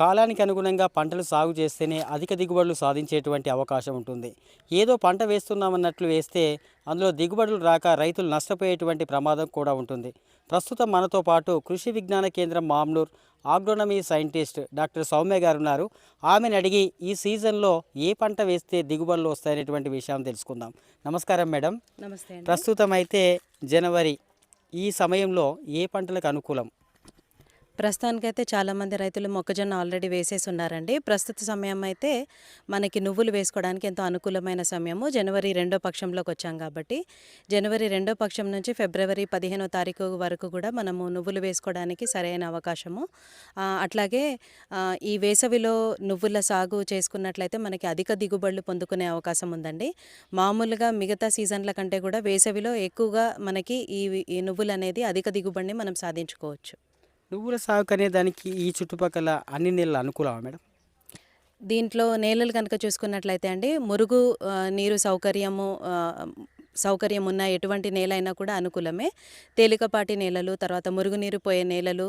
కాలానికి అనుగుణంగా పంటలు సాగు చేస్తేనే అధిక దిగుబడులు సాధించేటువంటి అవకాశం ఉంటుంది. ఏదో పంట వేస్తున్నామన్నట్లు వేస్తే అందులో దిగుబడులు రాక రైతులు నష్టపోయేటువంటి ప్రమాదం కూడా ఉంటుంది. ప్రస్తుతం మనతో పాటు Krishi Vigyan Kendra Mamnoor agronomy scientist doctor Soumya garu ఉన్నారు ఆమెను అడిగి ఈ సీజన్లో ఏ పంట వేస్తే దిగుబడులు వస్తాయనేటువంటి విషయం తెలుసుకుందాం. నమస్కారం మేడం. నమస్తే ప్రస్తుతం అయితే జనవరి ఈ సమయంలో ఏ పంటలకు అనుకూలం? ప్రస్తుతానికైతే చాలామంది రైతులు మొక్కజొన్న ఆల్రెడీ వేసేసి ఉన్నారండి. ప్రస్తుత సమయం అయితే మనకి నువ్వులు వేసుకోవడానికి ఎంతో అనుకూలమైన సమయము. జనవరి రెండో పక్షంలోకి వచ్చాం కాబట్టి జనవరి రెండో పక్షం నుంచి ఫిబ్రవరి పదిహేనో తారీఖు వరకు కూడా మనము నువ్వులు వేసుకోవడానికి సరైన అవకాశము. అట్లాగే ఈ వేసవిలో నువ్వుల సాగు చేసుకున్నట్లయితే మనకి అధిక దిగుబడులు పొందుకునే అవకాశం ఉందండి. మామూలుగా మిగతా సీజన్ల కంటే కూడా వేసవిలో ఎక్కువగా మనకి ఈ ఈ నువ్వులు అనేది అధిక దిగుబడిని మనం సాధించుకోవచ్చు. నువ్వుల సాగు అనే దానికి ఈ చుట్టుపక్కల అన్ని నెలలు అనుకూలమా మేడం? దీంట్లో నేలలు కనుక చూసుకున్నట్లయితే అండి మురుగు నీరు సౌకర్యము సౌకర్యం ఉన్న ఎటువంటి నేల అయినా కూడా అనుకూలమే. తేలికపాటి నేలలు తర్వాత మురుగునీరు పోయే నేలలు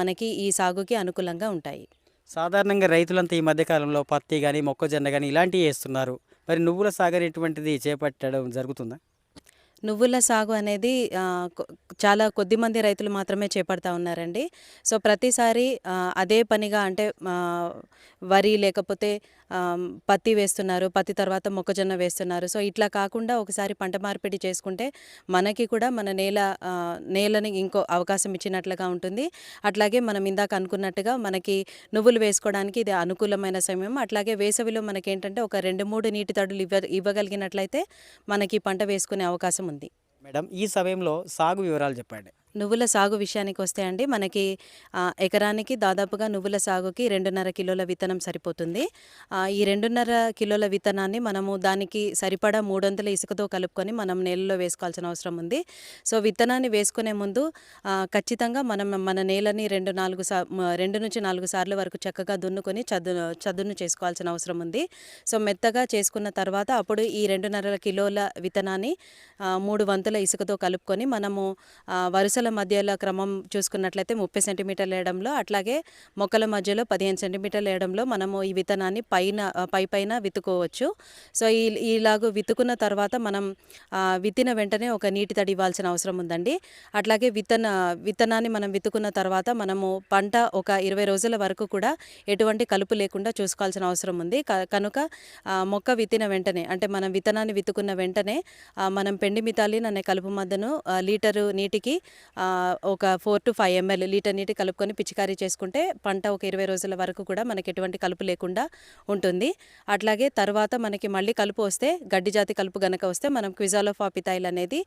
మనకి ఈ సాగుకి అనుకూలంగా ఉంటాయి. సాధారణంగా రైతులంతా ఈ మధ్యకాలంలో పత్తి కానీ మొక్కజొన్న కానీ ఇలాంటివి వేస్తున్నారు. మరి నువ్వుల సాగు అనేటువంటిది చేపట్టడం జరుగుతుందా? నువ్వుల సాగు అనేది చాలా కొద్ది మంది రైతులు మాత్రమే చేపడతా ఉన్నారండి. సో ప్రతిసారి అదే పనిగా అంటే వరి లేకపోతే పత్తి వేస్తున్నారు పత్తి తర్వాత మొక్కజొన్న వేస్తున్నారు. సో ఇట్లా కాకుండా ఒకసారి పంట మార్పిడి చేసుకుంటే మనకి కూడా మన నేల నేలని ఇంకో అవకాశం ఇచ్చినట్లుగా ఉంటుంది. అట్లాగే మనం ఇందాక అనుకున్నట్టుగా మనకి నువ్వులు వేసుకోవడానికి ఇది అనుకూలమైన సమయం. అట్లాగే వేసవిలో మనకేంటంటే ఒక రెండు మూడు నీటి తడులు ఇవ్వ ఇవ్వగలిగినట్లయితే మనకి పంట వేసుకునే అవకాశం ఉంది. మేడం ఈ సమయంలో సాగు వివరాలు చెప్పండి. నువ్వుల సాగు విషయానికి వస్తే అండి మనకి ఎకరానికి దాదాపుగా నువ్వుల సాగుకి రెండున్నర కిలోల విత్తనం సరిపోతుంది. ఈ రెండున్నర కిలోల విత్తనాన్ని మనము దానికి సరిపడా మూడు వందల ఇసుకతో కలుపుకొని మనం నేలలో వేసుకోవాల్సిన అవసరం ఉంది. సో విత్తనాన్ని వేసుకునే ముందు ఖచ్చితంగా మనం మన నేలని రెండు నాలుగు సా రెండు నుంచి నాలుగు సార్లు వరకు చక్కగా దున్నుకొని చదు చదును చేసుకోవాల్సిన అవసరం ఉంది. సో మెత్తగా చేసుకున్న తర్వాత అప్పుడు ఈ రెండున్నర కిలోల విత్తనాన్ని మూడు వంతుల ఇసుకతో కలుపుకొని మనము వరుస మొక్కల మధ్యలో క్రమం చూసుకున్నట్లయితే ముప్పై సెంటీమీటర్లు వేయడంలో అట్లాగే మొక్కల మధ్యలో పదిహేను సెంటీమీటర్లు వేయడంలో మనము ఈ విత్తనాన్ని పైన పై పైన విత్తుకోవచ్చు. సో ఈ ఇలాగ విత్తుకున్న తర్వాత మనం విత్తిన వెంటనే ఒక నీటి తడి ఇవ్వాల్సిన అవసరం ఉందండి. అట్లాగే విత్తన విత్తనాన్ని మనం విత్తుకున్న తర్వాత మనము పంట ఒక ఇరవై రోజుల వరకు కూడా ఎటువంటి కలుపు లేకుండా చూసుకోవాల్సిన అవసరం ఉంది. కనుక మొక్క విత్తిన వెంటనే అంటే మనం విత్తనాన్ని విత్తుకున్న వెంటనే మనం పెండి మితాలిన్ అనే కలుపు మద్దను లీటరు నీటికి ఒక four to five ML litre నీటి కలుపుకొని పిచికారీ చేసుకుంటే పంట ఒక ఇరవై రోజుల వరకు కూడా మనకి ఎటువంటి కలుపు లేకుండా ఉంటుంది. అట్లాగే తర్వాత మనకి మళ్ళీ కలుపు వస్తే గడ్డి జాతి కలుపు గనక వస్తే మనం క్విజాలోఫాపిథైల్ అనేది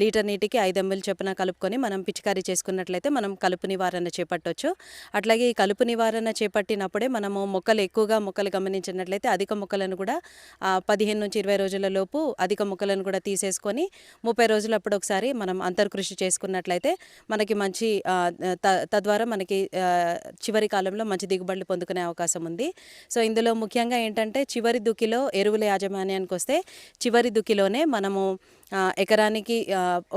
లీటర్ నీటికి ఐదు ఎంఎల్ చొప్పున కలుపుకొని మనం పిచికారీ చేసుకున్నట్లయితే మనం కలుపు నివారణ చేపట్టవచ్చు అట్లాగే ఈ కలుపు నివారణ చేపట్టినప్పుడే మనము మొక్కలు ఎక్కువగా మొక్కలు గమనించినట్లయితే అధిక మొక్కలను కూడా పదిహేను నుంచి ఇరవై రోజుల లోపు అధిక మొక్కలను కూడా తీసేసుకొని ముప్పై రోజులప్పుడు ఒకసారి మనం అంతర్కృషి చేసుకున్నట్లయితే మనకి మంచి త- తద్వారా మనకి చివరి కాలంలో మంచి దిగుబడులు పొందుకునే అవకాశం ఉంది. సో ఇందులో ముఖ్యంగా ఏంటంటే చివరి దుక్కిలో ఎరువుల యాజమాన్యానికి వస్తే చివరి దుక్కిలోనే మనము ఎకరానికి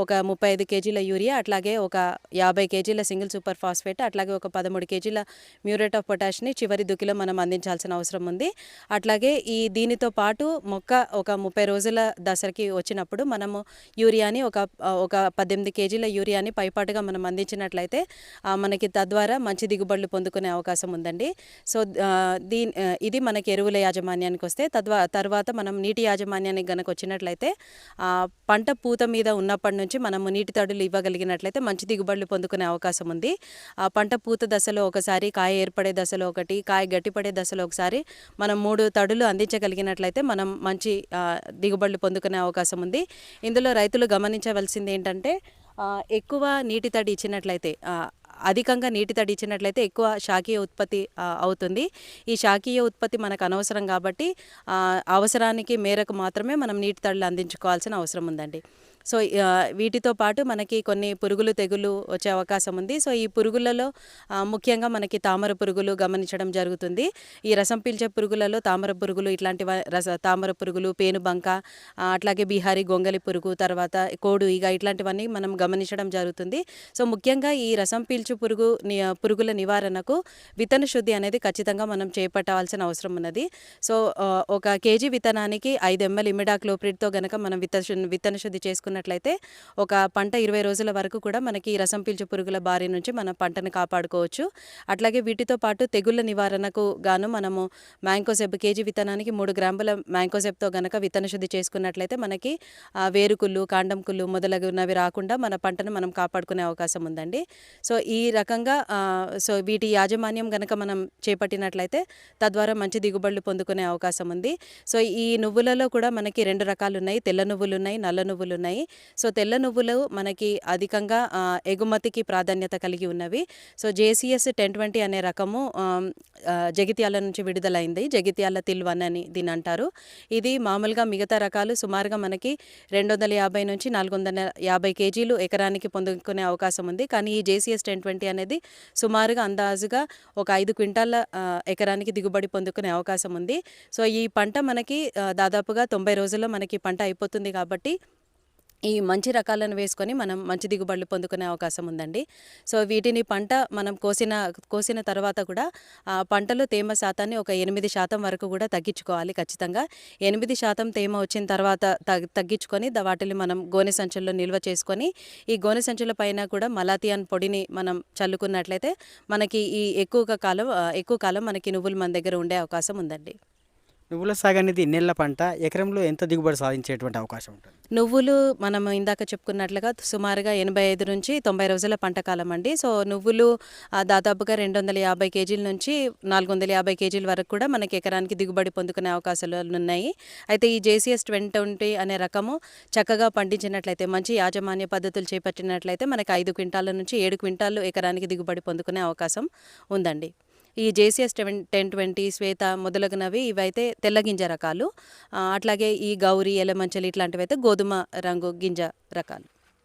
ఒక ముప్పై ఐదు కేజీల యూరియా అట్లాగే ఒక యాభై కేజీల సింగిల్ సూపర్ ఫాస్ఫేట్ అట్లాగే ఒక పదమూడు కేజీల మ్యూరేట్ ఆఫ్ పొటాష్ని చివరి దుక్కిలో మనం అందించాల్సిన అవసరం ఉంది. అట్లాగే ఈ దీనితో పాటు మొక్క ఒక ముప్పై రోజుల దశకి వచ్చినప్పుడు మనము యూరియాని ఒక ఒక పద్దెనిమిది కేజీల యూరియాని పైపాటుగా మనం అందించినట్లయితే మనకి తద్వారా మంచి దిగుబడులు పొందుకునే అవకాశం ఉందండి. సో దీని ఇది మనకి ఎరువుల యాజమాన్యానికి వస్తే తద్వా తర్వాత మనం నీటి యాజమాన్యానికి గనక వచ్చినట్లయితే పంట పూత మీద ఉన్నప్పటి నుంచి మనము నీటి తడులు ఇవ్వగలిగినట్లయితే మంచి దిగుబడులు పొందుకునే అవకాశం ఉంది. ఆ పంట పూత దశలో ఒకసారి కాయ ఏర్పడే దశలో ఒకటి కాయ గట్టిపడే దశలో ఒకసారి మనం మూడు తడులు అందించగలిగినట్లయితే మనం మంచి దిగుబడులు పొందుకునే అవకాశం ఉంది. ఇందులో రైతులు గమనించవలసింది ఏంటంటే ఎక్కువ నీటి తడి ఇచ్చినట్లయితే అధికంగా నీటి తడి ఇచ్చినట్లయితే ఎక్కువ శాఖీయ ఉత్పత్తి అవుతుంది. ఈ శాఖీయ ఉత్పత్తి మనకు అనవసరం కాబట్టి అవసరానికి మేరకు మాత్రమే మనం నీటి తడులు అందించుకోవాల్సిన అవసరం ఉందండి. సో వీటితో పాటు మనకి కొన్ని పురుగులు తెగులు వచ్చే అవకాశం ఉంది. సో ఈ పురుగులలో ముఖ్యంగా మనకి తామర పురుగులు గమనించడం జరుగుతుంది. ఈ రసం పీల్చే పురుగులలో తామర పురుగులు ఇట్లాంటి రస తామర పురుగులు పేనుబంక అట్లాగే బీహారీ గొంగలి పురుగు తర్వాత కోడు ఈగ ఇట్లాంటివన్నీ మనం గమనించడం జరుగుతుంది. సో ముఖ్యంగా ఈ రసం పీల్చు పురుగు పురుగుల నివారణకు విత్తన శుద్ధి అనేది ఖచ్చితంగా మనం చేపట్టవలసిన అవసరం ఉన్నది. సో ఒక కేజీ విత్తనానికి ఐదు ఎంఎల్ ఇమిడాక్లోప్రిడ్తో గనక మనం విత్త విత్తన శుద్ధి చేసుకున్నట్లయితే ఒక పంట ఇరవై రోజుల వరకు కూడా మనకి రసం పీల్చు పురుగుల బారి నుంచి మన పంటను కాపాడుకోవచ్చు. అట్లాగే వీటితో పాటు తెగుళ్ళ నివారణకు గాను మనము మ్యాంకోసెబ్ కేజీ విత్తనానికి మూడు గ్రాముల మ్యాంకోసెబ్తో గనక విత్తన శుద్ధి చేసుకున్నట్లయితే మనకి వేరుకుళ్ళు కాండం కుళ్ళు మొదలగునవి రాకుండా మన పంటను మనం కాపాడుకునే అవకాశం ఉందండి. సో ఈ రకంగా సో వీటి యాజమాన్యం గనక మనం చేపట్టినట్లయితే తద్వారా మంచి దిగుబడులు పొందుకునే అవకాశం ఉంది. సో ఈ నువ్వులలో కూడా మనకి రెండు రకాలు ఉన్నాయి తెల్ల నువ్వులు ఉన్నాయి నల్ల నువ్వులు ఉన్నాయి సో తెల్ల నువ్వులు మనకి అధికంగా ఎగుమతికి ప్రాధాన్యత కలిగి ఉన్నవి. సో జేసీఎస్ టెన్ ట్వంటీ అనే రకము జగిత్యాల నుంచి విడుదలైంది. జగిత్యాల తిల్వన్ అని దీని అంటారు. ఇది మామూలుగా మిగతా రకాలు సుమారుగా మనకి రెండు వందల యాభై నుంచి నాలుగు వందల యాభై కేజీలు ఎకరానికి పొందుకునే అవకాశం ఉంది. కానీ ఈ జేసీఎస్ టెన్ ట్వంటీ అనేది సుమారుగా అందాజుగా ఒక ఐదు క్వింటాల ఎకరానికి దిగుబడి పొందుకునే అవకాశం ఉంది. సో ఈ పంట మనకి దాదాపుగా తొంభై రోజుల్లో మనకి పంట అయిపోతుంది కాబట్టి ఈ మంచి రకాలను వేసుకొని మనం మంచి దిగుబడులు పొందుకునే అవకాశం ఉందండి. సో వీటిని పంట మనం కోసిన కోసిన తర్వాత కూడా ఆ పంటలో తేమ శాతాన్ని ఒక ఎనిమిది శాతం వరకు కూడా తగ్గించుకోవాలి ఖచ్చితంగా. ఎనిమిది శాతం తేమ వచ్చిన తర్వాత తగ్ తగ్గించుకొని వాటిని మనం గోనె సంచుల్లో నిల్వ చేసుకొని ఈ గోనె సంచుల పైన కూడా మలాతియాన్ పొడిని మనం చల్లుకున్నట్లయితే మనకి ఈ ఎక్కువగా కాలం ఎక్కువ కాలం మనకి నువ్వులు మన దగ్గర ఉండే అవకాశం ఉందండి. నువ్వుల సాగు అనేది నెలల పంట ఎకరంలో ఎంత దిగుబడి సాధించేటువంటి అవకాశం ఉంటుంది? నువ్వులు మనం ఇందాక చెప్పుకున్నట్లుగా సుమారుగా ఎనభై ఐదు నుంచి తొంభై రోజుల పంట కాలం అండి. సో నువ్వులు దాదాపుగా రెండు వందల యాభై కేజీల నుంచి నాలుగు వందల యాభై కేజీల వరకు కూడా మనకి ఎకరానికి దిగుబడి పొందుకునే అవకాశాలు ఉన్నాయి. అయితే ఈ జేసీఎస్ ట్వంటీ ట్వంటీ అనే రకము చక్కగా పండించినట్లయితే మంచి యాజమాన్య పద్ధతులు చేపట్టినట్లయితే మనకి ఐదు క్వింటాల నుంచి ఏడు క్వింటాలు ఎకరానికి దిగుబడి పొందుకునే అవకాశం ఉందండి. ఈ JCS ten ten twenty Shweta మొదలగునవి ఇవైతే తెల్ల గింజ రకాలు అట్లాగే ఈ గౌరీ ఎలమంచలి ఇట్లాంటివి అయితే గోధుమ రంగు గింజ రకాలు.